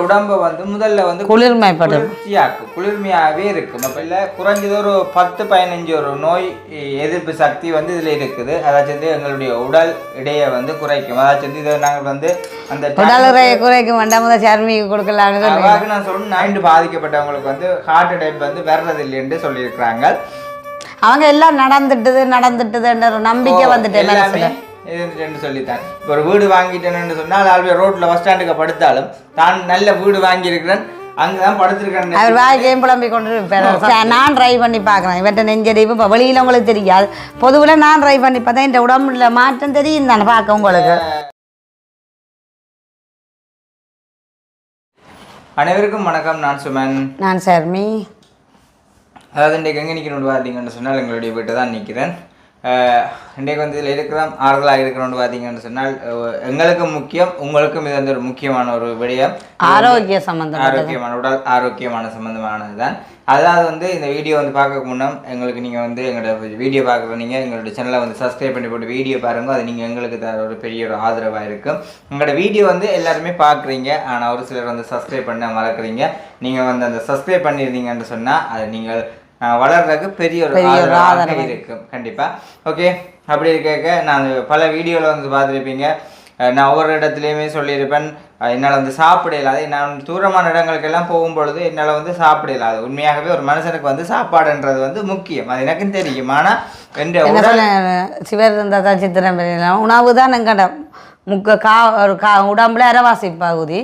உடம்ப வந்து முதல்ல வந்து குளிர்மைப்படும் குளிர்ச்சியாக்கும். குளிர்மையாகவே இருக்கும். அப்போ இல்லை குறைஞ்சது ஒரு பத்து பதினஞ்சு ஒரு நோய் எதிர்ப்பு சக்தி வந்து இதில் இருக்குது. அதாச்சும் வந்து எங்களுடைய உடல் இடையை வந்து குறைக்கும். அதாச்சும் வந்து இதை நாங்கள் வந்து அந்த உடல் உரையை குறைக்க வேண்டாம் முதல் சர்மிக்கு அவாக்கு நான் சொன்ன நைண்டு பாதிக்கப்பட்டவங்களுக்கு வந்து ஹார்ட் அட்டாக் வந்து வர்றதில்லைன்னு சொல்லியிருக்கிறாங்க. அவங்க எல்லாம் நடந்துட்டுது நடந்துட்டுதுன்ற நம்பிக்கை வந்துட்டு எல்லாமே மனசுல இருந்துட்டுன்னு சொல்லித்தான். இப்போ ஒரு வீடு வாங்கிட்டேன்னு சொன்னால் ஆல்வே ரோட்டில் பஸ் ஸ்டாண்டுக்கு படுத்தாலும் தான் நல்ல வீடு வாங்கியிருக்கிறேன் அங்கே தான் படுத்திருக்கேன் அவர் வாழ்க்கையும் புலம்பி கொண்டு நான் ட்ரை பண்ணி பார்க்குறேன். இவற்றை நெஞ்சடிப்பு இப்போ வெளியில் உங்களுக்கு தெரியாது. பொதுவில் நான் ட்ரை பண்ணி பார்த்தா இந்த உடம்புல மாற்றம் தெரியும் தானே பார்க்க உங்களுக்கு. அனைவருக்கும் வணக்கம் நான் சுமன். நான் சர்மி. அதாவது இன்றைக்கு எங்கே நிற்கணும்னு பார்த்தீங்கன்னு சொன்னால் எங்களுடைய வீட்டை தான் நிற்கிறேன் இன்றைக்கு வந்து இதில் இருக்கிறோம். ஆறுதலாக இருக்கிறோம்னு பார்த்தீங்கன்னு சொன்னால் எங்களுக்கும் முக்கியம் உங்களுக்கும் இது வந்து ஒரு முக்கியமான ஒரு விடயம். ஆரோக்கிய சம்பந்தம் ஆரோக்கியமான உடல் ஆரோக்கியமான சம்மந்தமானது தான் அதாவது வந்து இந்த வீடியோ வந்து பார்க்க முன்னம் எங்களுக்கு நீங்கள் வந்து எங்களோட வீடியோ பார்க்குற நீங்கள் எங்களோட சேனலை வந்து சப்ஸ்கிரைப் பண்ணி போட்டு வீடியோ பாருங்க. அது நீங்கள் எங்களுக்கு தர ஒரு பெரிய ஒரு ஆதரவாக இருக்கும். உங்களோட வீடியோ வந்து எல்லாருமே பார்க்குறீங்க. ஆனால் ஒரு சிலர் வந்து சப்ஸ்கிரைப் பண்ண மறக்குறீங்க. நீங்கள் வந்து அந்த சப்ஸ்கிரைப் பண்ணியிருந்தீங்கன்னு சொன்னால் அது நீங்கள் வளர்றதுக்கு பெரிய ஒரு ஆதரவாக இருக்கும். கண்டிப்பாக ஓகே அப்படி இருக்க நான் பல வீடியோவில் வந்து பார்த்துருப்பீங்க. நான் ஒவ்வொரு இடத்துலையுமே சொல்லியிருப்பேன். என்னால் வந்து சாப்பிட இயலாது. நான் தூரமான இடங்களுக்கெல்லாம் போகும்பொழுது என்னால் வந்து சாப்பிட இயலாது. உண்மையாகவே ஒரு மனுஷனுக்கு வந்து சாப்பாடுன்றது வந்து முக்கியம். அது எனக்கும் தெரியும். ஆனால் சிவர் இருந்தால் தான் சித்திரம் உணவு தான் எங்கட முக்க கா ஒரு கா உடம்புல அரைவாசி பகுதி.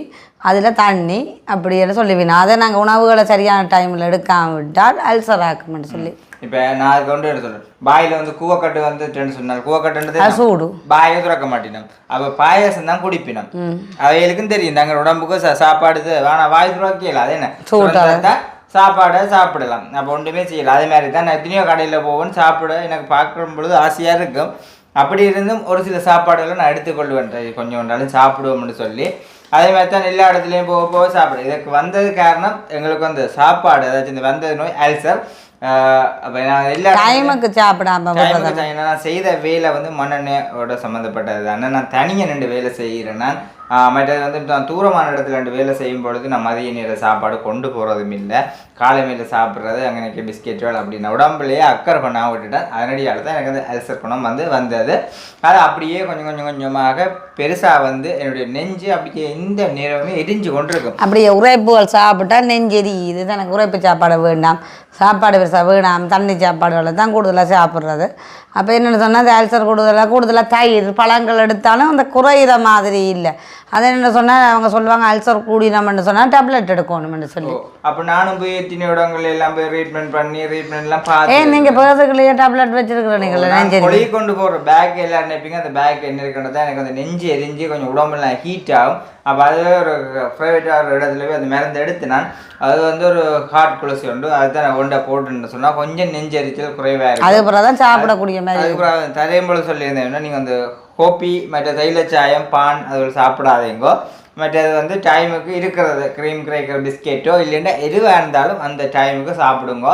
அதில் தண்ணி அப்படின்னு சொல்லுவீங்க அதை நாங்கள் உணவுகளை சரியான டைமில் எடுக்காம விட்டால் அல்சர் ஆக்கும்னு சொல்லி. இப்போ நான் வந்து என்ன சொல்கிறேன் பாயில் வந்து கூவக்கட்டு வந்துட்டுன்னு சொன்னால் அது கூவக்கட்டுன்றது சூடு. பாயை திறக்க மாட்டினோம். அப்போ பாயாசம் தான் குடிப்பினோம். அவைகளுக்கும் தெரியும். தங்கள் உடம்புக்கு சாப்பாடு வேணாம் வாய் துறக்கல. அது என்ன? திறந்தா சாப்பாடை சாப்பிடலாம். அப்போ ஒன்றுமே செய்யலாம் அதே மாதிரி தான் நான் எத்தனையோ கடையில் போவேன் சாப்பிட எனக்கு பார்க்கும் பொழுது ஆசையாக இருக்கும். அப்படி இருந்தும் ஒரு சில சாப்பாடுகளை நான் எடுத்துக்கொள்வேன். கொஞ்சம் ஒன்றாலும் சாப்பிடுவோம்னு சொல்லி. அதே மாதிரி தான் எல்லா இடத்துலையும் போக போக சாப்பிடு இதுக்கு வந்தது காரணம் எங்களுக்கு வந்து சாப்பாடு அதாச்சும் இந்த வந்தது நோய் அல்சர். டைமுக்கு சாப்பிடாம நான் செய்த வேலை வந்து மண்ணெண்ணெயோட சம்மந்தப்பட்டது தானே. நான் தனியாக ரெண்டு வேலை செய்கிறேன் நான் மற்றது வந்து நான் தூரமான இடத்துல ரெண்டு வேலை செய்யும் பொழுது நான் மதிய நேர சாப்பாடு கொண்டு போகிறதும் இல்லை. காலை மேல சாப்பிட்றது அங்கே எனக்கு பிஸ்கெட்டுகள் அப்படின்னா உடம்புலையே அக்கறை பண்ணாமல் விட்டுட்டேன். அதனடியால் தான் எனக்கு வந்து அல்சர் குணம் வந்து வந்தது. அது அப்படியே கொஞ்சம் கொஞ்சம் கொஞ்சமாக பெருசாக வந்து என்னுடைய நெஞ்சு அப்படியே இந்த நேரமே எரிஞ்சு கொண்டிருக்கும். அப்படியே உரைப்புகள் சாப்பிட்டா நெஞ்செரி இது எனக்கு உரைப்பு சாப்பாடு வேண்டாம். சாப்பாடு பெருசாக வேணாம். தண்ணி சாப்பாடுகளை தான் கூடுதலாக சாப்பிட்றது. அப்போ என்னென்னு சொன்னால் அந்த அல்சர் கூடுதலாக கூடுதலாக தயிர் பழங்கள் எடுத்தாலும் அந்த குறையிற மாதிரி இல்லை. அது என்ன சொன்னால் அவங்க சொல்லுவாங்க அல்சர் கூடினோம்னு சொன்னால் டேப்லெட் எடுக்கணும்னு சொல்லி. அப்போ நானும் போய் எத்தனை இடங்கள் எல்லாம் போய் ட்ரீட்மெண்ட் பண்ணி ட்ரீட்மெண்ட்லாம் பார்த்து நீங்கள் பேர்துக்குள்ளேயே டேப்லெட் வச்சிருக்கிற நீங்கள் நெஞ்செரி கொலை கொண்டு போகிற பேக் எல்லாம் நினைப்பீங்க அந்த பேக் என்ன இருக்குன்றதா எனக்கு அந்த நெஞ்சு எரிஞ்சு கொஞ்சம் உடம்பெல்லாம் ஹீட் ஆகும். அப்போ அதுவே ஒரு ப்ரைவேட்டாக இடத்துல போய் அந்த மருந்து எடுத்து நான் அது வந்து ஒரு ஹார்ட் குளசி உண்டு. அதுதான் நான் ஒண்டை போட்டுன்னு சொன்னால் கொஞ்சம் நெஞ்சு எரிச்சல் குறைவாக இருக்கும். அதுக்கப்புறம் தான் சாப்பிடக்கூடிய மாதிரி அதுக்கப்புறம் தரையும் போல சொல்லியிருந்தேன் நீங்கள் வந்து கோப்பி மற்ற தைலச்சாயம் பான் அது சாப்பிடாதீங்கோ. மற்றது வந்து டைமுக்கு இருக்கிறது க்ரீம் கிரேக்கர் பிஸ்கெட்டோ இல்லைன்னா எதுவாக இருந்தாலும் அந்த டைமுக்கு சாப்பிடுங்க.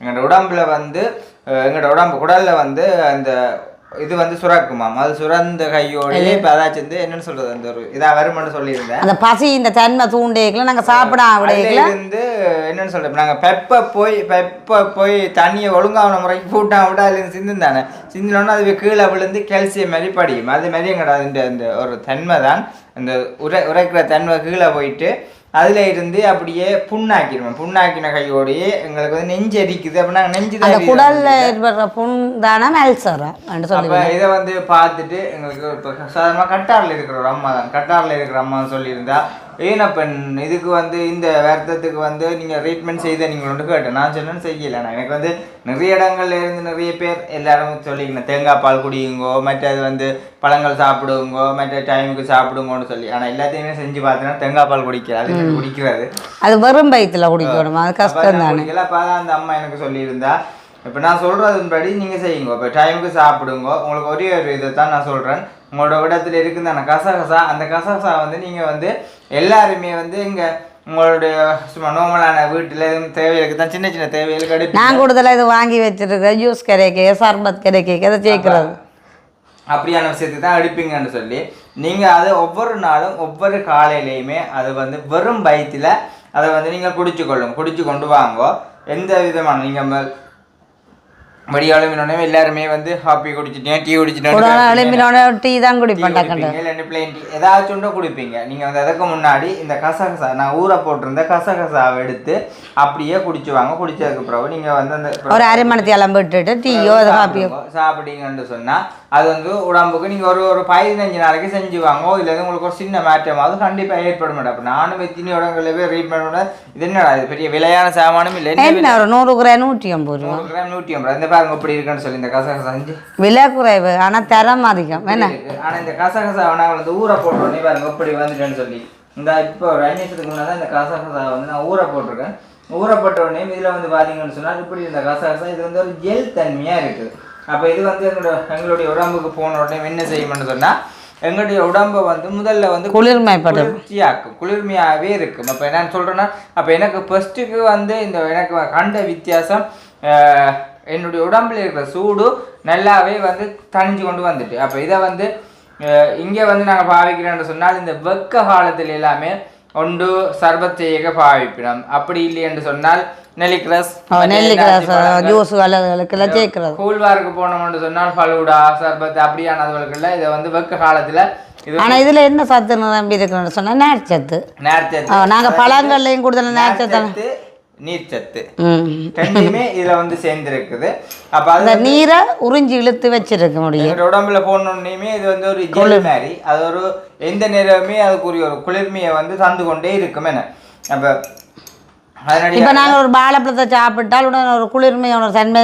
எங்களோட உடம்புல வந்து எங்களோட உடம்பு குடலில் வந்து அந்த இது வந்து சுரக்குமாம் அது சுரந்த கையோடயே இப்போ அதாச்சும் வந்து என்னன்னு சொல்றது? அந்த ஒரு இதாக வருமானு சொல்லியிருந்தேன். அந்த பசி இந்த தன்மை தூண்டேக்கல நாங்கள் சாப்பிடாம அதுல விடையக்கல இருந்து என்னன்னு சொல்றது? நாங்க பெப்ப போய் பெப்ப போய் தண்ணியை ஒழுங்கான முறைக்கு பூட்டா விட்டா அதுல இருந்து சிந்து தானே. சிந்தினோன்னா அது கீழே விழுந்து கால்சியம் மாதிரி படியும். அது மாதிரி எங்கடா இந்த ஒரு தன்மை தான் இந்த உரை உரைக்கிற தன்மை கீழே போயிட்டு அதுல இருந்து அப்படியே புண்ணாக்கிடுவோம் புண்ணாக்கின கையோடையே எங்களுக்கு வந்து நெஞ்சு அரிக்குது. அப்ப நாங்க நெஞ்சு தான் அந்த. குடல்ல ஏற்படுற புண் தானே அல்சரா அப்ப இதை வந்து பார்த்துட்டு எங்களுக்கு இப்போ சாதாரணமாக கட்டாரில் இருக்கிற ஒரு அம்மா தான். கட்டாரில் இருக்கிற அம்மா சொல்லியிருந்தா ஏனப்பன் இதுக்கு வந்து இந்த வருத்தத்துக்கு வந்து நீங்கள் ட்ரீட்மெண்ட் செய்த நீங்கள் ஒன்று கேட்டேன். நான் சொன்னேன்னு செய்யலை. நான் எனக்கு வந்து நிறைய இடங்கள்ல இருந்து நிறைய பேர் எல்லாரும் சொல்லிக்கணும் தேங்காய் பால் குடியுங்கோ மற்றது வந்து பழங்கள் சாப்பிடுங்கோ மற்ற டைமுக்கு சாப்பிடுங்கோன்னு சொல்லி. ஆனால் எல்லாத்தையுமே செஞ்சு பார்த்தீங்கன்னா தேங்காய் பால் எனக்கு குடிக்கிறது அது வெறும் வயிற்றுல குடிக்கணும். அது அப்ப கஷ்டம் தானே. குடிக்கல. அப்போ அந்த அம்மா எனக்கு சொல்லியிருந்தா இப்போ நான் சொல்கிறதுபடி நீங்கள் செய்யுங்க. இப்போ டைமுக்கு சாப்பிடுங்க. உங்களுக்கு ஒரே ஒரு இதை தான் நான் சொல்கிறேன் உங்களோட இடத்துல இருக்குது அந்த கசகசா அந்த கசகசா வந்து நீங்கள் வந்து எல்லாருமே வந்து இங்கே உங்களுடைய சும்மா நார்மலான வீட்டில் தேவைகளுக்கு தான் சின்ன சின்ன தேவைகளுக்கு எடுத்து நான் கூடுதலாக இது வாங்கி வச்சிருக்கேன். ஜூஸ் கிடைக்க சர்பத் கிடைக்க அதை சேர்க்கிறது அப்படியான விஷயத்துக்கு தான் எடுப்பீங்கன்னு சொல்லி நீங்கள் அது ஒவ்வொரு நாளும் ஒவ்வொரு காலையிலையுமே அது வந்து வெறும் பயத்தில் அதை வந்து நீங்கள் குடிச்சு கொள்ளுங்க குடிச்சு கொண்டு வாங்கோ. எந்த விதமான நீங்கள் வடியாலும் இன்னொன்னே எல்லாருமே வந்து காப்பி குடிச்சிட்டீங்க டீ குடிச்சிட்டேன் டீ தான் குடிப்பேன் இல்லைன்னா பிளேன் டீ ஏதாச்சும் ஒன்று குடிப்பீங்க நீங்கள் வந்து அதுக்கு முன்னாடி இந்த கசகசா நான் ஊற போட்டிருந்த கசகசாவை எடுத்து அப்படியே குடிச்சுவாங்க குடிச்சதுக்கு பிறகு நீங்கள் வந்து அந்த ஒரு அரை மணி அளம்பு விட்டுட்டு டீயோ சாப்பிடுங்க. சாப்பிட்டீங்கன்னு சொன்னால் அது வந்து உடம்புக்கு நீங்கள் ஒரு ஒரு பதினஞ்சு நாளைக்கு செஞ்சு வாங்க இல்லை உங்களுக்கு ஒரு சின்ன மாற்றமாவது கண்டிப்பாக ஏற்பட மாட்டேன் அப்போ நானும் எத்தனை இடங்களில் போய் ரீட் பண்ண இது என்னடா இது பெரிய விலையான சாமானும் இல்லை நூறு கிராம் நூற்றி ஐம்பது நூறு கிராம் நூற்றி ஐம்பது இந்த பாருங்க இப்படி இருக்குன்னு சொல்லி இந்த கசகசா செஞ்சு. விலை குறைவு ஆனால் தரம் அதிகம். என்ன? ஆனா இந்த கசகசாவை நான் வந்து ஊற போட்டுருவோம் பாருங்க இப்படி வந்துட்டேன்னு சொல்லி. இந்த இப்போ ஒரு அஞ்சு நிமிஷத்துக்கு முன்னாடி இந்த கசகசா வந்து நான் ஊற போட்டிருக்கேன். ஊற போட்ட உடனே இதில் வந்து பார்த்தீங்கன்னு சொன்னால் இப்படி இந்த கசகசா இது வந்து ஒரு ஜெல் தன்மையாக இருக்குது அப்போ இது வந்து எங்களோட எங்களுடைய உடம்புக்கு போன உடனே என்ன செய்யும்னு சொன்னால் எங்களுடைய உடம்பை வந்து முதல்ல வந்து குளிர்மைப்படும் குளிர்ச்சியாக்கும். குளிர்மையாகவே இருக்கும். அப்போ என்னன்னு சொல்கிறேன்னா அப்போ எனக்கு ஃபஸ்ட்டுக்கு வந்து இந்த எனக்கு கண்ட வித்தியாசம் என்னுடைய உடம்புல இருக்கிற சூடு நல்லாவே வந்து தணிஞ்சு கொண்டு வந்துட்டு. அப்போ இதை வந்து இங்கே வந்து நாங்கள் பாவிக்கிறோம்னு சொன்னால் இந்த வெக்க காலத்தில் எல்லாமே ஒன்று சர்பத் செய்ய பாவிப்பினோம். அப்படி இல்லை என்று சொன்னால் நெல்லிக்காய் ஜூஸ் கூழ்வாருக்கு போனோம்னு சொன்னால் ஃபலூடா சர்பத் அப்படியானதுகளுக்குள்ள இதை வந்து வெக்க காலத்தில் இது ஆனால் இதில் என்ன சத்து நம்பி இருக்குன்னு சொன்னால் நேர்ச்சத்து நேர்ச்சத்து நாங்கள் பழங்கள்லையும் கூடுதல் நேர்ச்சத்து நார்ச்சத்து, ரெண்டுமே இதுல வந்து சேர்ந்துருக்குது. அப்ப அந்த நீரை உறிஞ்சி இழுத்து வச்சிருக்க முடியும். உடம்புல போனோடனேயுமே இது வந்து ஒரு ஜெல் மாதிரி. அது ஒரு எந்த நேரமே அதுக்குரிய ஒரு குளிர்மையை வந்து தந்து கொண்டே இருக்கும் என்ன. அப்ப இப்போ நாங்கள் ஒரு வாழைப்பழத்தை சாப்பிட்டால் உடனே ஒரு குளிர்மையான ஒரு தன்மை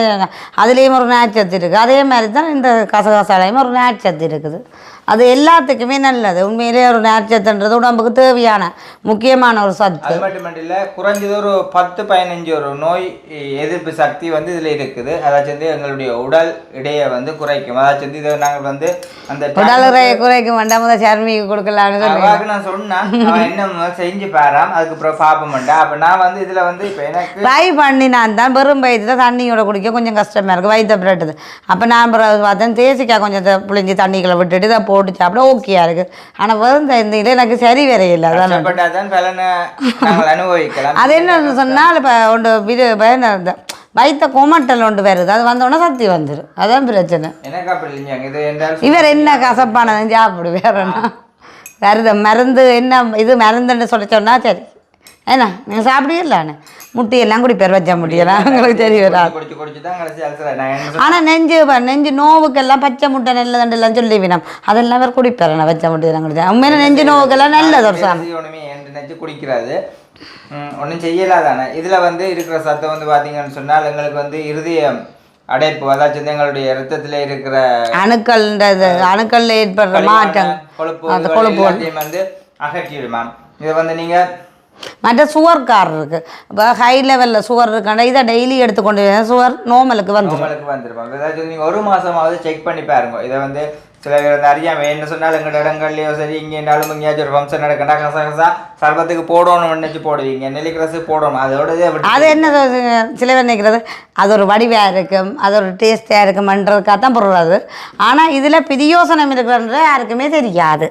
அதுலேயும் ஒரு நார்ச்சத்து இருக்குது அதே மாதிரி தான் இந்த கசகசாலையும் ஒரு நார்ச்சத்து இருக்குது. அது எல்லாத்துக்குமே நல்லது. உண்மையிலேயே ஒரு நார்ச்சத்துன்றது உடம்புக்கு தேவையான முக்கியமான ஒரு சத்து. அது மட்டும் இல்ல குறைஞ்சது ஒரு பத்து பதினஞ்சு ஒரு நோய் எதிர்ப்பு சக்தி வந்து இதுல இருக்குது. அதாச்சும் வந்து எங்களுடைய உடல் இடையை வந்து குறைக்கும். அதாச்சும் வந்து இதை நாங்கள் வந்து அந்த உடல் உரையை குறைக்க வேண்டாம் முதல் சர்மிக்கு கொடுக்கலாம்னு நான் சொன்னேன் என்ன செஞ்சு பாராம் அதுக்கப்புறம் பார்ப்ப மாட்டேன் அப்ப நான் வந்து இதுல வந்து இப்ப எனக்கு ட்ரை பண்ணி நான் தான். வெறும் வயிற்றுல தண்ணியோட குடிக்க கொஞ்சம் கஷ்டமாக இருக்குது வயிற்று பிரட்டுது. அப்போ நான் பார்த்தேன் தேசிக்காய் கொஞ்சம் புளிஞ்சு தண்ணிக்குள்ள விட்டுட்டு இதை போட்டு சாப்பிட ஓகேயா இருக்குது ஆனால் வெறும் இந்த எனக்கு சரி அதான் கஷ்டப்பட்டாதான் பலனை நாங்கள் அனுபவிக்கலாம். அது என்ன சொன்னால் இப்போ ஒன்று இது என்ன இந்த வயிற்ற கொமட்டல் ஒன்று வருது. அது வந்தோடனே சக்தி வந்துடும் அதான் பிரச்சனை. இவர் என்ன கசப்பானதும் சாப்பிடு வேற வருது மருந்து என்ன இது மருந்துன்னு சொல்லி சொன்னா சரி. என்ன நீங்கள் சாப்பிடுவீங்களாண்ணே முட்டியெல்லாம் குடிப்பார் வச்ச முட்டியெல்லாம் உங்களுக்கு சரி வராது. ஆனால் நெஞ்சு நெஞ்சு நோவுக்கெல்லாம் பச்சை முட்டை நல்லதுண்டெல்லாம் சொல்லி வினம். அதெல்லாம் வேறு குடிப்பார் நான் வச்ச முட்டையெல்லாம் குடிச்சேன் உண்மையில நெஞ்சு நோவுக்கெல்லாம் நல்லது ஒரு சாமி. நினச்சி குடிக்கிறாது. ஒன்றும் செய்யலாதானே இதில் வந்து இருக்கிற சத்தம் வந்து பார்த்தீங்கன்னு சொன்னால் எங்களுக்கு வந்து இருதயம் அடைப்பு. அதாச்சும் எங்களுடைய ரத்தத்தில் இருக்கிற அணுக்கள் இந்த இது அணுக்கள்ல ஏற்படுற மாற்றம். கொழுப்பு வந்து அகற்றிடுமாம் இதை வந்து நீங்கள் மற்ற சுகர் கார் இருக்கு. இப்போ ஹை லெவலில் சுகர் இருக்காண்டா இதை டெய்லி எடுத்துக்கொண்டு சுகர் நோமலுக்கு வந்துடும் வந்துருப்பாங்க. ஏதாச்சும் நீங்கள் ஒரு மாசமாவது செக் பண்ணி பாருங்க. இதை வந்து சில பேர் வந்து அறியாம என்ன சொன்னாலும் எங்கள் இடங்கள்லையோ சரி இங்கே இருந்தாலும் எங்கேயாச்சும் ஒரு ஃபங்க்ஷன் நடக்கண்டா கசா கசா சர்பத்துக்கு போடணும்னு நினச்சி போடுவீங்க. நெல்லிக்கிரசு போடணும். அதோட அது என்ன சில பேர் நினைக்கிறது அது ஒரு வடிவாக இருக்கும் அது ஒரு டேஸ்டாக இருக்குமன்றதுக்காக தான் போடுறது. ஆனால் இதில் பிரியோசனம் இருக்கிறன்ற யாருக்குமே தெரியாது.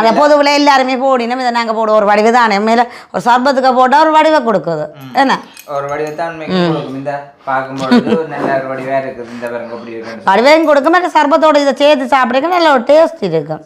அது பொதுவில் எல்லாருமே போடினோம் இதை நாங்கள் போடுவோம். ஒரு வடிவு தானே. மேலே ஒரு சர்பத்துக்கு போட்டால் ஒரு வடிவை கொடுக்குது. என்ன? ஒரு வடிவையும் கொடுக்கும். மற்ற சர்பத்தோட இதை சேர்த்து சாப்பிடுங்க நல்ல ஒரு டேஸ்ட் இருக்கும்.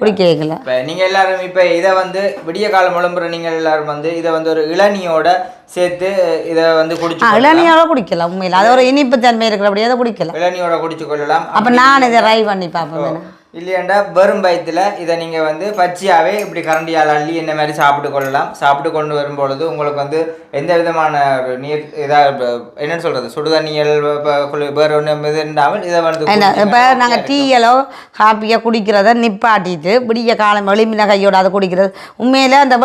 குடிக்கல நீங்கள் எல்லாரும் இப்போ இதை வந்து விடிய காலம் விளம்புற நீங்கள் எல்லாரும் வந்து இதை வந்து ஒரு இளநியோட சேர்த்து இதை வந்து குடிச்சு இளநியோட குடிக்கலாம். உண்மையில். அது ஒரு இனிப்பு தன்மை இருக்கிறபடியே அதை குடிக்கலாம். இளநியோட குடிச்சு கொள்ளலாம். அப்போ நான் இதை ட்ரை பண்ணி பார்ப்பேன். இல்லையாண்டா வெறும் பயத்தில் இதை நீங்கள் வந்து பச்சையாகவே இப்படி கரண்டியால் அள்ளி இந்த மாதிரி சாப்பிட்டு கொள்ளலாம். சாப்பிட்டு கொண்டு வரும்பொழுது உங்களுக்கு வந்து எந்த விதமான நீர் இதாக என்னன்னு சொல்கிறது சுடுதண்ணியல் வேறு ஒன்று இது இல்லாமல் இதை வந்து இப்போ நாங்கள் டீயலோ காப்பியோ குடிக்கிறத நிப்பாட்டிட்டு விடிய காலம் வெளிமின கையோட அதை குடிக்கிறது. உண்மையில் அந்த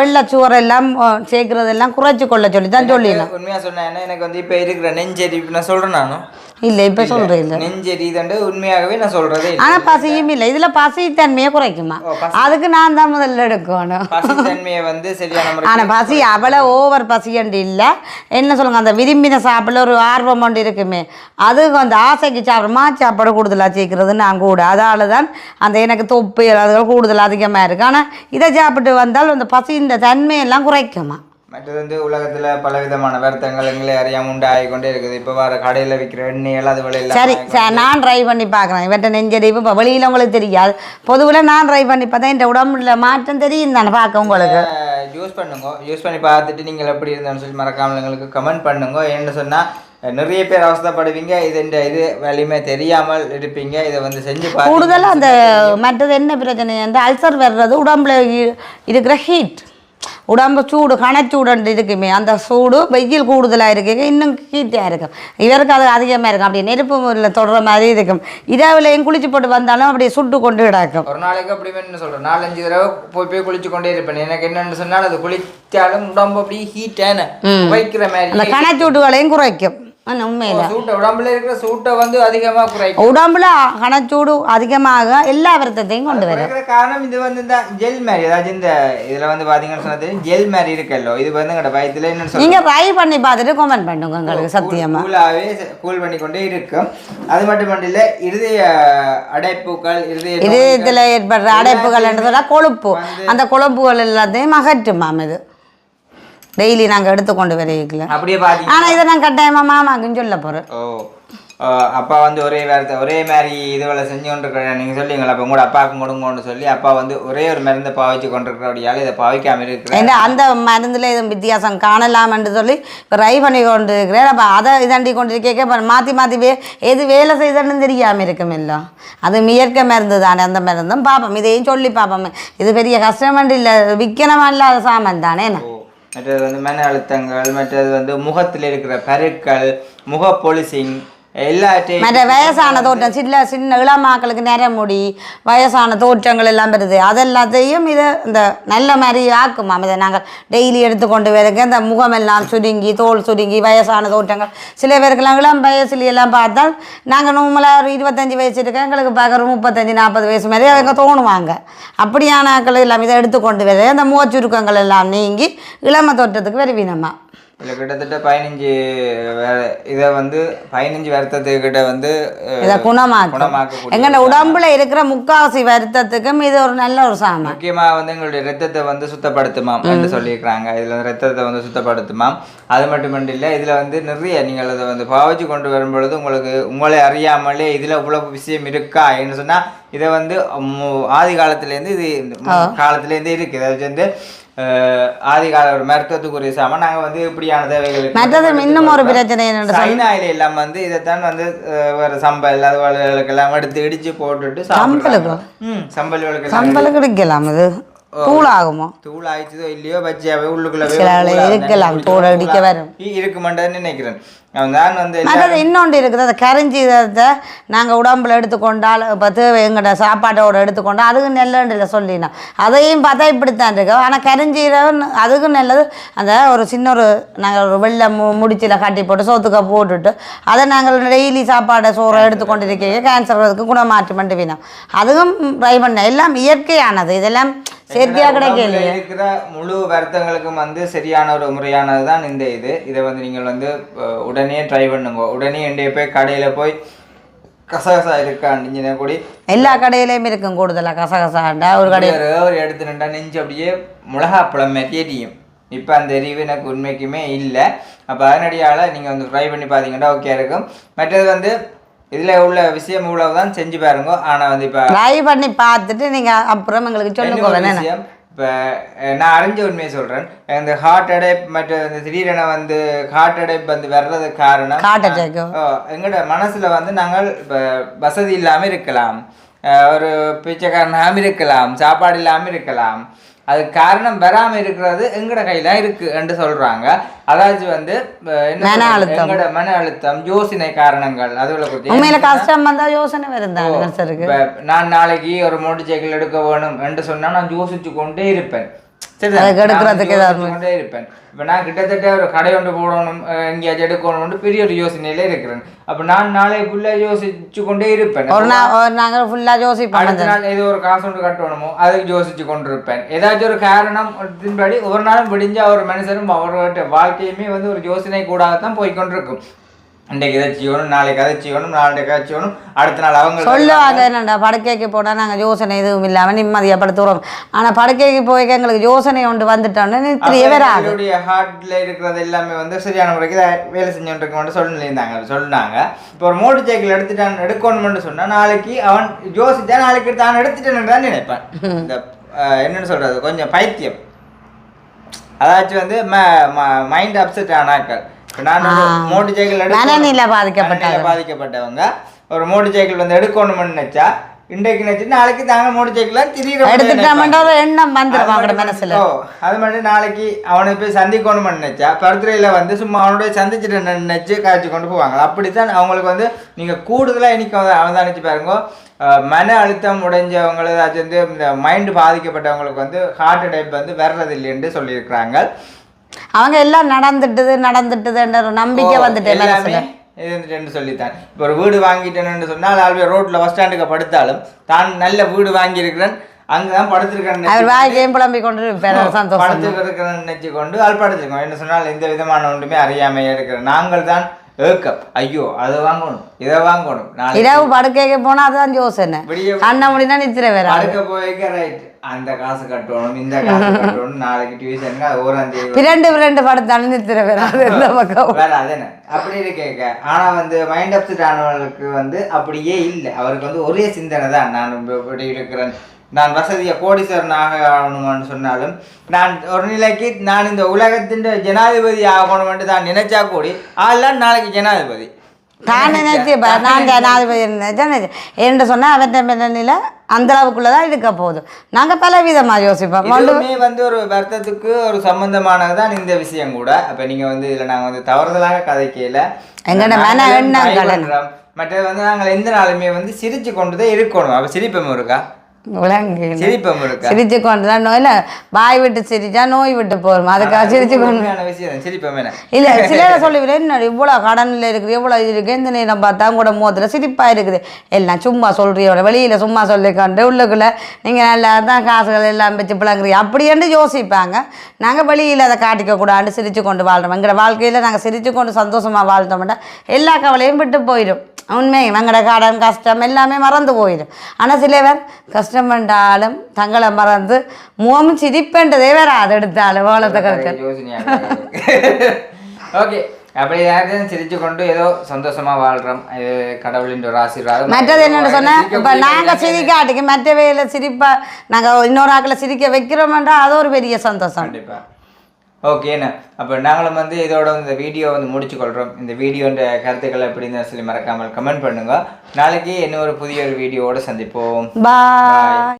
அஹ், சேர்க்கறதெல்லாம் குறைச்சி கொள்ள சொல்லி தான் சொல்லிடலாம் உண்மையாக சொன்னேன்னா எனக்கு வந்து இப்போ இருக்கிற நெஞ்செரி நான் சொல்கிறேன் நானும் இல்லை இப்போ சொல்கிறேன் இல்லை. நெஞ்செரியுதுண்டு உண்மையாகவே நான் சொல்றதே இல்லை. ஆனால் பசியும் இல்லை. இதில் பசி தன்மையை குறைக்குமா? பசி- அதுக்கு நான் தான் முதல்ல எடுக்கணும். பசித்தன்மையை ஆனால் பசி அவ்வளோ ஓவர் பசியண்டு இல்லை. என்ன சொல்லுங்க அந்த விரும்பின சாப்பிட ஒரு ஆர்வம் ஒன்று இருக்குமே. அது அந்த ஆசைக்கு சாப்பிட்றமா சாப்பாடு கூடுதலாக சேர்க்கறது நான் கூட. அதால தான் அந்த எனக்கு தொப்பு அதுகள் கூடுதல் அதிகமாக இருக்குது ஆனால் இதை சாப்பிட்டு வந்தால் அந்த பசியின் தன்மையெல்லாம் குறைக்குமா? மற்றது வந்து உலகத்துல பலவிதமான வருத்தங்கள் எங்களை அறியாம உண்டாகி கொண்டே இருக்குது. இப்ப வர கடையில விற்கிற எண்ணெய் அது விலை சரி சரி நான் ட்ரை பண்ணி பார்க்குறேன். இவற்றை நெஞ்சடிப்பு இப்போ வெளியில் உங்களுக்கு தெரியாது. பொதுவில் நான் ட்ரை பண்ணி பார்த்தா இந்த உடம்புல மாற்றம் தெரியும் தானே பார்க்க உங்களுக்கு? யூஸ் பண்ணுங்க. யூஸ் பண்ணி பார்த்துட்டு நீங்கள் எப்படி இருந்தேன்னு சொல்லி மறக்காமல் எங்களுக்கு கமெண்ட் பண்ணுங்க. என்ன சொன்னா நிறைய பேர் அவஸ்தைப்படுவீங்க. இது இந்த இது வலிமை தெரியாமல் இருப்பீங்க. இதை வந்து செஞ்சு கூடுதலாக அந்த மற்றது என்ன பிரச்சனை? அந்த அல்சர் வர்றது உடம்புல இருக்கிற ஹீட் உடம்பு சூடு கனச்சூடுன்ட்டு இருக்குமே அந்த சூடு வெயில் கூடுதலாக இருக்கு. இன்னும் ஹீட்டாக இருக்கும் இவருக்கு அது அதிகமாக இருக்கும் அப்படி நெருப்பு முறையில் தொடுற மாதிரி இருக்கும். இரவுலையும் குளிச்சு போட்டு வந்தாலும் அப்படியே சுட்டு கொண்டு கிடக்கும். ஒரு நாளைக்கு அப்படி என்ன சொல்றேன். நாலஞ்சு தடவை போய் போய் குளிச்சு கொண்டே இருப்பேன். எனக்கு என்னன்னு சொன்னால் அது குளிச்சாலும் உடம்பு அப்படியே ஹீட்டான அந்த மாதிரி கனச்சூட்டுகளையும் குறைக்கும். ஆனா உண்மையில் சூட்டை உடம்புல இருக்கிற சூட்டை வந்து அதிகமா குறைக்கும். உடம்புல கனச்சூடு அதிகமாக எல்லா வருத்தத்தையும் கொண்டு வரும். காரணம் இது வந்து இந்த ஜெல் மாதிரி அதாவது இந்த இதுல வந்து பாத்தீங்கன்னு சொன்னா தெரியும் ஜெல் மாதிரி இருக்கல்லோ இது வந்து எங்கட பயத்துல சொல்றேன் நீங்கள் ட்ரை பண்ணி பார்த்துட்டு கமெண்ட் பண்ணுங்க உங்களுக்கு சத்தியமாக கூலாவே கூல் பண்ணி கொண்டே இருக்கும். அது மட்டும் இல்ல இருதய அடைப்புகள் இருதய இதயத்தில் ஏற்படுற அடைப்புகள் என்று சொன்னால் கொழுப்பு அந்த கொழுப்புகள் எல்லாத்தையும் அகற்றுமாம் இது. டெய்லி நாங்கள் எடுத்துக்கொண்டு வரையிக்கல. அப்படியே பாத்தீங்க ஆனால் இதை நான் கட்டாயமாக மாமாக்குன்னு சொல்ல போகிறேன் ஓ. அப்பா வந்து ஒரே வேறு ஒரே மாதிரி இதுவரை செஞ்சு கொண்டிருக்கிற நீங்கள் சொல்லிங்களா அப்போ கூட அப்பாவுக்கும் கொடுங்கன்னு சொல்லி அப்பா வந்து ஒரே ஒரு மருந்தை பாவிச்சு கொண்டிருக்கிறபடியால் இதை பாவிக்காம இருக்கிறேன் அந்த மருந்தில் எதுவும் வித்தியாசம் காணலாம் என்று சொல்லி ட்ரை பண்ணி கொண்டு இருக்கிறேன் அப்போ அதை இதாண்டி கொண்டு இருக்க இப்போ மாற்றி மாற்றி வே எது வேலை செய்தன்னு தெரியாமல் இருக்கும் எல்லாம். அது இயற்கை மருந்து தானே அந்த மருந்தும் பார்ப்போம் இதையும் சொல்லி பார்ப்போம் இது பெரிய கஷ்டமண்டு இல்லை விற்கனமா இல்லாத சாமான் தானே. ஓ. மற்றது வந்து மன அழுத்தங்கள் மற்றது வந்து முகத்தில் இருக்கிற பருக்கள் முக பொலிசிங் மற்ற வயசான தோற்றம் சின்ன சின்ன இளமாக்களுக்கு நிறமுடி வயசான தோற்றங்கள் எல்லாம் வருது. அதெல்லாத்தையும் இதை இந்த நல்ல மாதிரி ஆக்குமாம் இதை நாங்கள் டெய்லி எடுத்துக்கொண்டு வரக்கு இந்த முகமெல்லாம் சுருங்கி தோல் சுருங்கி வயசான தோற்றங்கள். சில பேருக்கெல்லாம் இளம் வயசுல எல்லாம் பார்த்தால் நாங்கள் நம்மளாக ஒரு இருபத்தஞ்சி வயசு இருக்கோம் எங்களுக்கு பார்க்க ஒரு முப்பத்தஞ்சு நாற்பது வயசு மாதிரி அவங்க தோணுவாங்க. அப்படியான ஆட்கள் எல்லாம் இதை எடுத்துக்கொண்டு வர அந்த முகச்சுருக்கங்கள் எல்லாம் நீங்கி இளம தோற்றத்துக்கு வருவினம்மா இல்லை கிட்டத்தட்ட பதினஞ்சு இதை வந்து பதினஞ்சு வருத்தத்துக்கிட்ட வந்து இதை குணமாக்கும். எங்களோட உடம்புல இருக்கிற முக்காவாசி வருத்தத்துக்கும் இது ஒரு நல்ல ஒரு சாமான். முக்கியமாக வந்து எங்களுடைய ரத்தத்தை வந்து சுத்தப்படுத்துமாம் என்று சொல்லியிருக்கிறாங்க. இதில் ரத்தத்தை வந்து சுத்தப்படுத்துமாம். அது மட்டும் இல்லை இதில் வந்து நிறைய நீங்கள் அதை வந்து பாவிச்சு கொண்டு வரும் பொழுது உங்களுக்கு உங்களை அறியாமலே இதில் இவ்வளவு விஷயம் இருக்கா என்று சொன்னால் இதை வந்து ஆதி காலத்துலேருந்து இது காலத்துலேருந்து இருக்குது அதை வந்து அஹ், ஆதி கால ஒரு மருத்துவத்துக்குரிய சாமான். நாங்கள் வந்து இப்படியான தேவைகளுக்கு மற்றது இன்னும் ஒரு பிரச்சனை சைனாயில எல்லாம் வந்து இதைத்தான் வந்து வேற சம்பல் அதுகளுக்கு எல்லாம் எடுத்து இடிச்சு போட்டுட்டு ம் சம்பல்களுக்கு சம்பளம் கிடைக்கலாம். தூள் ஆயிடுச்சதோ இல்லையோ இருக்கலாம், அடிக்க வரும். நினைக்கிறேன் வந்து இன்னொன்று இருக்குது கரிஞ்சீரகத்தை நாங்கள் உடம்புல எடுத்துக்கொண்டால் எங்கள்கிட்ட சாப்பாட்டோட எடுத்துக்கொண்டா அதுக்கும் நல்லதில்லை சொல்லினா அதையும் பார்த்தா இப்படித்தான் இருக்கு ஆனால் கரிஞ்சீரகம் அதுக்கும் நல்லது அந்த ஒரு சின்ன ஒரு நாங்கள் ஒரு வெள்ளை மு முடிச்சில் கட்டி போட்டு சோத்துக்க போட்டுட்டு அதை நாங்கள் டெய்லி சாப்பாடை சோறை எடுத்துக்கொண்டு கேன்சர் குணமாற்றம் பண்ணிட்டு வீணாம் அதுவும் ட்ரை பண்ண எல்லாம் இயற்கையானது இதெல்லாம் செயற்கையாக கிடைக்கல இருக்கிற முழு வருத்தங்களுக்கும் வந்து சரியான ஒரு முறையானது தான் இந்த இது. இதை வந்து நீங்கள் வந்து உடனே ட்ரை பண்ணுங்க. உடனே எண்டே போய் கடையில போய் கசகசா இருக்கான்னு கூடி எல்லா கடையிலையும் இருக்கும் கூடுதலாக கசகசாண்டா ஒரு கடை ஒரு எடுத்து நின்றா நெஞ்சு அப்படியே மிளகாப்பழம் மாதிரி எரியும். இப்போ அந்த எரிவு எனக்கு உண்மைக்குமே இல்லை. அப்போ அதனடியால் நீங்கள் வந்து ட்ரை பண்ணி பார்த்தீங்கன்னா ஓகே இருக்கும். மற்றது வந்து இதில் உள்ள விஷயம் இவ்வளவு தான் செஞ்சு பாருங்க. ஆனால் வந்து இப்போ ட்ரை பண்ணி பார்த்துட்டு நீங்கள் அப்புறம் எங்களுக்கு சொல்லுங்க இப்போ நான் அறிஞ்ச உண்மையை சொல்கிறேன் இந்த ஹார்ட் அடைப் மற்ற இந்த திடீரென வந்து ஹார்ட் அடைப் வந்து வர்றதுக்கு காரணம் ஹார்ட் அட்டாக்கு ஓ, எங்களோட மனசுல வந்து நாங்கள் இப்போ வசதி இல்லாம இருக்கலாம். ஒரு பிச்சைக்காரனாம இருக்கலாம் சாப்பாடு இல்லாம இருக்கலாம். அதுக்கு காரணம் வராம இருக்கிறது எங்கட கையில இருக்கு என்று சொல்றாங்க அதாவது வந்து மன? அழுத்தம். எங்கட மன அழுத்தம் யோசனை காரணங்கள் அதுல உண்மையில கஷ்டம் வந்தா யோசனை இப்ப நான் நாளைக்கு ஒரு மோட்டர் சைக்கிள் எடுக்க வேணும் என்று சொன்னா நான் யோசிச்சு கொண்டே இருப்பேன் ஏதாவது இருப்பேன். இப்போ நான் கிட்டத்தட்ட ஒரு கடை ஒன்று போடணும் எங்கேயாச்சும் எடுக்கணும்னு பெரிய ஒரு யோசனையில இருக்கிறேன். அப்போ நான் நாளை ஃபுல்லாக யோசிச்சு கொண்டே இருப்பேன். ஒரு நாள் நாங்கள் ஃபுல்லாக யோசிப்போம் அடுத்த நாள் ஏதோ ஒரு காசு ஒன்று கட்டணுமோ அதுக்கு யோசிச்சு கொண்டிருப்பேன் ஏதாச்சும் ஒரு காரணம் தின்படி ஒரு நாளும் விடிஞ்ச ஒரு மனுஷனும் அவரோட வாழ்க்கையுமே வந்து ஒரு யோசனை கூடாதான் போய் கொண்டிருக்கும் இன்றைக்கு இதை செய்யணும் நாளைக்கு அதை செய்யணும் நாளைக்கு அதை செய்யணும். அடுத்த நாள் அவங்க சொல்லுவாங்க. என்னடா படுக்கைக்கு போனால் நாங்கள் யோசனை எதுவும் இல்லாமல் நிம்மதியாக படுத்துறோம். ஆனால் படுக்கைக்கு போய் எங்களுக்கு யோசனை ஒன்று வந்துட்டோன்னு நித்திரியே வராது. அவங்களுடைய ஹார்ட்ல இருக்கிறது எல்லாமே வந்து சரியான முறைக்கு வேலை செஞ்சுட்டு மட்டும் சொல்லியிருந்தாங்க சொன்னாங்க. இப்போ ஒரு மோட்டர் சைக்கிள் எடுத்துட்டான் எடுக்கணும்னு சொன்னா நாளைக்கு அவன் யோசிச்சா நாளைக்கு தான் எடுத்துட்டேன்னு தான் நினைப்பான். இந்த என்னன்னு சொல்றது? கொஞ்சம் பைத்தியம். அதாச்சும் வந்து மைண்ட் அப்செட் ஆனாக்கள் மோட்டர் சைக்கிள் மனநிலை பாதிக்கப்பட்டவங்க. ஒரு மோட்டர் சைக்கிள் வந்து எடுக்கணும்னு நினைச்சா இன்றைக்கு நினைச்சு நாளைக்கு தாங்க மோட்டர் சைக்கிள் திடீர் எடுத்துட்டோம்ன்ற எண்ணம் வந்துடும் அவங்களோட மனசுல. அது மட்டும் நாளைக்கு அவனை போய் சந்திக்கணும்னு நினைச்சா பருத்துறையில் வந்து சும்மா அவனோட சந்திச்சுட்டு நினைச்சு காய்ச்சி கொண்டு போவாங்க. அப்படித்தான் அவங்களுக்கு வந்து நீங்க கூடுதலா இன்னைக்கு அவ- அவதானிச்சு பாருங்க. மன அழுத்தம் உடைஞ்சவங்க ஏதாச்சும் வந்து இந்த மைண்டு பாதிக்கப்பட்டவங்களுக்கு வந்து ஹார்ட் அட்டாக் வந்து வர்றது இல்லைன்னு சொல்லியிருக்கிறாங்க. அவங்க எல்லாம் நடந்துட்டுது நடந்துட்டுதுன்ற நம்பிக்கை வந்துட்டு மனசுல இருந்துட்டேன்னு சொல்லித்தான். இப்போ ஒரு வீடு வாங்கிட்டேன்னு சொன்னால் ஆல்வே ரோட்ல பஸ் ஸ்டாண்டுக்கு படுத்தாலும் தான் நல்ல வீடு வாங்கியிருக்கிறேன் அங்கதான் படுத்திருக்கேன் அவர் வாழ்க்கையும் புலம்பிக் கொண்டு சந்தோஷம் படத்துக்கு இருக்கிறேன்னு நினைச்சு கொண்டு ஆள் படுத்துக்கோம் என்ன சொன்னால் எந்த விதமான ஒன்றுமே அறியாமையே இருக்கிற நாங்கள் தான் ஏக்கம். ஐயோ அதை வாங்கணும் இதை வாங்கணும். இரவு படுக்கைக்கு போனா அதுதான் யோசனை கண்ண முடினா நித்திர வேற படுக்க போய்க்க ரைட் அந்த காசு கட்டணும் இந்த காசு கட்டணும் நாளைக்கு டியூஷனுக்கு அது ஓராம் தேதி பிரண்டு பிரண்டு படுத்தாலும் நித்திர வராது இந்த பக்கம்? வேற அதென்ன அப்படி இருக்கேக்க ஆனா வந்து மைண்ட் அப்செட் ஆனவர்களுக்கு வந்து அப்படியே இல்லை. அவருக்கு வந்து ஒரே சிந்தனை தான். நான் இப்ப இப்படி இருக்கிறேன். நான் வசதியை கோடீஸ்வரன் ஆக ஆகணும்னு சொன்னாலும் நான் ஒரு நிலைக்கு நான் இந்த உலகத்தின் ஜனாதிபதி ஆகணும்னு தான் நினைச்சா கூடி ஆள்லாம் நாளைக்கு ஜனாதிபதி. நான் நினைச்சு நான் ஜனாதிபதி நினைச்சேன்? என்று சொன்னா அவன் நிலை அந்த அளவுக்குள்ளதான் இருக்க போகுது. நாங்க பல விதமா யோசிப்போம். ஒன்று இதுவுமே வந்து ஒரு வருத்தத்துக்கு ஒரு சம்பந்தமானது தான் இந்த விஷயம் கூட. அப்ப நீங்க வந்து இதுல நாங்க வந்து தவறுதலாக கதைக்கையில எங்கட மன எண்ணங்கள். மற்றது வந்து நாங்கள் எந்த நாளுமே வந்து சிரிச்சு கொண்டுதான் இருக்கணும். அப்ப சிரிப்பம் இருக்கா சிரிச்சு கொண்டு தான் நோயில் வாய் விட்டு சிரிச்சா நோய் விட்டு போகும் அதுக்காக சிரிச்சு கொண்டு என்ன? இல்ல சிலரை சொல்லுவேன் என்னடி இவ்வளோ கடனில் இருக்குது இவ்வளோ இது இருக்குது எந்த நேரம் பார்த்தா கூட முகத்தில் சிரிப்பாக இருக்குது. எல்லாம் சும்மா சொல்றியோட வெளியில் சும்மா சொல்லிக்கொண்டு உள்ளுக்குள்ளே நீங்கள் நல்லா தான் காசுகள் எல்லாம் வச்சு பிள்ளைங்கிறீங்க அப்படின்ட்டு யோசிப்பாங்க. நாங்கள் வெளியில் அதை காட்டிக்க சிரிச்சு கொண்டு வாழ்றோம். எங்களோட வாழ்க்கையில் நாங்கள் சிரிச்சு கொண்டு சந்தோஷமாக வாழ்ந்தோம்னா எல்லா கவலையும் விட்டு போயிடும். உண்மை எங்களோட கடன் கஷ்டம் எல்லாமே மறந்து போயிடும் ஆனால் சில பேர் கஷ்டம் பண்ணாலும் தங்களை மறந்து முகமும் சிரிப்புன்றதே வேற அதை எடுத்தாலும் ஓகே அப்படி யாரையும் சிரிச்சு கொண்டு ஏதோ சந்தோஷமா வாழ்றோம். இது கடவுளின் ஒரு ஆசீர்வாதம். மற்றது என்னன்னு சொன்னா சிரிக்க இப்போ நாங்கள் சிரிக்காட்டிக்கு மற்ற வேலை சிரிப்பா நாங்கள் இன்னொரு ஆக்களை சிரிக்க வைக்கிறோம்ன்றா அது ஒரு பெரிய சந்தோஷம். கண்டிப்பா. ஓகேண்ணா அப்போ நாங்களும் வந்து இதோட இந்த வீடியோ வந்து முடிச்சு கொள்கிறோம் இந்த வீடியோன்ற கருத்துக்கள் எப்படின்னு சொல்லி மறக்காமல் கமெண்ட் பண்ணுங்க. நாளைக்கு இன்னொரு புதிய ஒரு வீடியோவோட சந்திப்போம். பாய்